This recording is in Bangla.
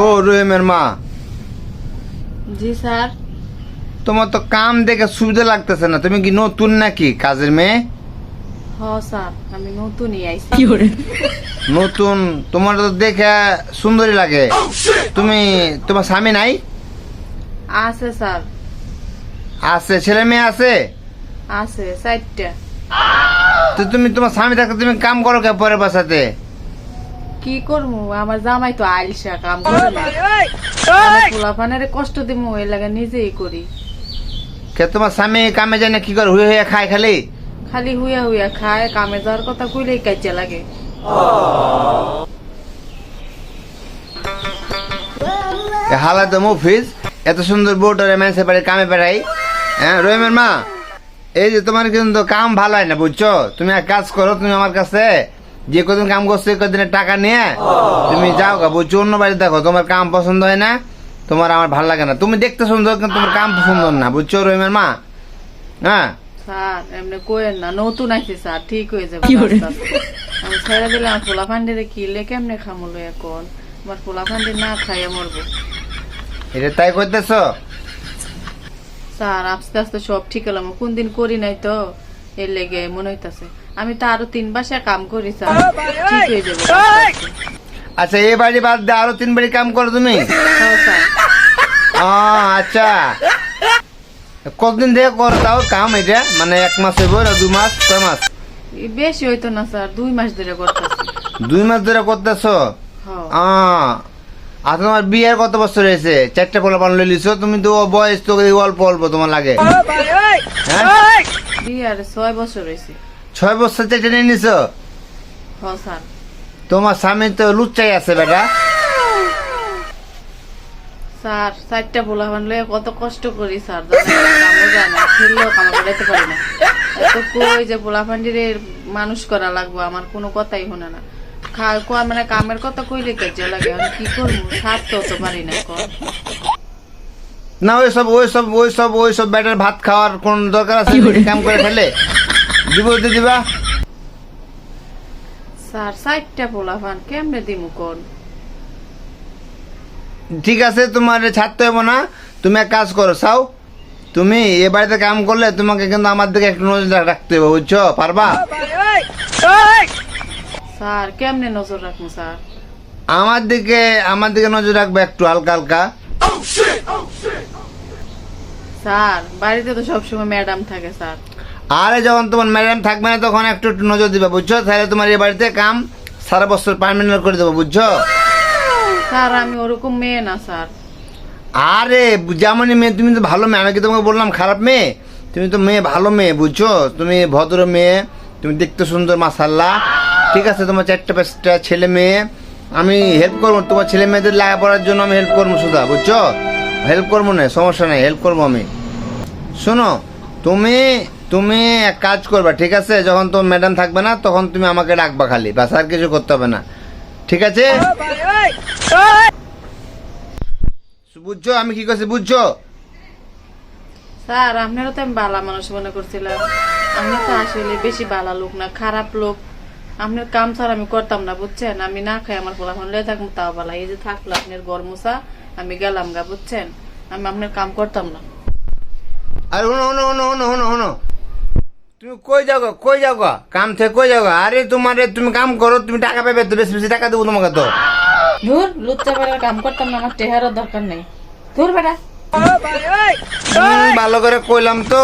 ও রহিমের মা। জি স্যার। তোমার তো কাম দেখে সুবিধা লাগতেছে না। তুমি কি নতুন নাকি কাজের মেয়ে? হ স্যার আমি নতুনই নতুন তোমার তো দেখে সুন্দরী লাগে। তুমি তোমার স্বামী নাই? আছে স্যার। আছে ছেলে মেয়ে আছে? আছে চারটা। তো তুমি তোমার স্বামী থাকতে তুমি কাম করো কে পরের বাসাতে? কি করব? আমার জামাই তো আইলসা কাম করে না। পোলাপানের কষ্ট দিমু এর লাগে নিজেই করি। কে তোমার স্বামী কামে যায় না কি করে? হুয়ে হুয়ে খায় খালি? খালি হুইয়া হুইয়া খায় কামে যাওয়ার কথা কইলেই কাজে লাগে। হালা তো মুফিজ এত সুন্দর বউটারে মেসে পারে কামে বেড়াই। হ্যাঁ রহিমের মা এই যে তোমার কিন্তু কাম ভালো হয় না বুঝছ? তুমি এক কাজ করো তুমি আমার কাছে যে কদিন কাম করছ কদিনের টাকা নিয়ে তুমি যাও গা বুঝছ? অন্য বাড়ি দেখো তোমার কাম পছন্দ হয় না তোমার আমার ভালো লাগে না। তুমি দেখতে সুন্দর কিন্তু তোমার কাম সুন্দর না বুঝছ রহিমের মা? হ্যাঁ? স্যার এমনি কোয়েন না নতুন আইছে স্যার ঠিক হয়ে যাবে আস্তে আস্তে। আমি ছেড়ে দিলে পোলা ফান্ডিরে কিলে কেমনে খামলো এখন? আমার পোলা ফান্ডি না খাইয়া মরবো। এটা তাই করতেছো? স্যার আস্তে আস্তে সব ঠিক হলাম কোন দিন করি নাই তো। এর লেগে মনে হইতাছে। আমি তো আরও তিন বাসা কাম করি ঠিক হয়ে যাবে। আচ্ছা এই বাড়ি বাদ দিয়ে আরও তিন বাড়ি কাম করো তুমি? হ্যাঁ, আচ্ছা। কতদিন থেকে করো তাও কাম এটা? মানে এক মাস হইব না দু মাস কয় মাস? বেশি হইতো না স্যার দুই মাস ধরে করতেছি। দুই মাস ধরে করতেছ? হ্যাঁ। আর তোমার বিয়ের কত বছর হয়েছে? চারটে পোলা পান লিছো তুমি তো বয়স তো এই অল্প অল্প তোমার লাগে। হ্যাঁ? বিয়ার ছয় বছর হয়েছে। ছয় বছর চারটে নিয়ে নিছো? হ স্যার। তোমার স্বামী তো লুচ্চাই আছে বেটা। স্যার চারটা পোলা বানলে কত কষ্ট করি স্যার। কামও যায় খেললেও কামা বেড়াইতে পারি না। এত কই যে পোলা ফান্ডিরে মানুষ করা লাগবো আমার কোনো কথাই শোনে না। খা মানে কামের কথা কইলে কাজে লাগে আমি কি করব? ছাড়তেও তো পারি না না ওই সব ওই সব ওই সব ওই সব ব্যাটার ভাত খাওয়ার কোন দরকার আছে? কাম করে ফেলে দিব দিয়ে দিবা? স্যার চারটা পোলা ফান কেমনে দিমু কোন? ঠিক আছে তোমার ছাড়তে হবে না। তুমি এক কাজ করো চাও? তুমি এ বাড়িতে কাম করলে তোমাকে কিন্তু আমার দিকে একটু নজর রাখতে হবে বুঝছ? পারবা? স্যার কেমনে নজর রাখব স্যার? আমার দিকে আমার দিকে নজর রাখবে একটু হালকা হালকা। স্যার বাড়িতে তো সবসময় ম্যাডাম থাকে স্যার। আরে যখন তোমার ম্যাডাম থাকবে না তখন একটু একটু নজর দিবে বুঝছ? তাহলে তোমার এই বাড়িতে কাম সারা বছর পারমানেন্ট করে দেবো বুঝছ? স্যার আমি ওরকম মেয়ে না স্যার। আরে যেমনই মেয়ে তুমি তো ভালো মেয়ে আমি কি তোমাকে বললাম খারাপ মেয়ে? তুমি তো মেয়ে ভালো মেয়ে বুঝছ? তুমি ভদ্র মেয়ে তুমি দেখতে সুন্দর মাসাল্লাহ ঠিক আছে তোমার চারটে পাঁচটা ছেলে মেয়ে আমি হেল্প করব। তোমার ছেলে মেয়েদের লেখাপড়ার জন্য আমি হেল্প করব সুধা বুঝছ? হেল্প করব না, সমস্যা নেই হেল্প করব আমি। শোনো, তুমি তুমি এক কাজ করবে, ঠিক আছে? যখন তোমার ম্যাডাম থাকবে না, তখন তুমি আমাকে ডাকবা খালি বাস আর কিছু করতে হবে না। ঠিক আছে? বুঝছ? আমি কি করছি, বুঝছ? স্যার আপনারও তো আমি বালা মানুষ মনে করছিলাম। আপনি তো আসলে বেশি বালা লোক না, খারাপ লোক। আপনার কাম স্যার আমি করতাম না, বুঝছেন? আমি না খাই, আমার লয়ে থাকব, তাও বালা। এই যে থাকল আপনার গরমুসা আমি গেলাম গা বুঝছেন? আমি আপনার কাম করতাম না। আরে হনো হনো হনো হনো হনো হনো তুমি কই যাও কই যাও? কাম থেকে কই যাও আরে তোমার তুমি কাম করো তুমি টাকা পাবে তো বেশি বেশি টাকা দেবো তোমাকে তো। ধুর লুচ্চা বেড়ার কাম করতাম না আমার টেহারও দরকার নেই। ধুর বেড়া। ভালো করে কইলাম তো।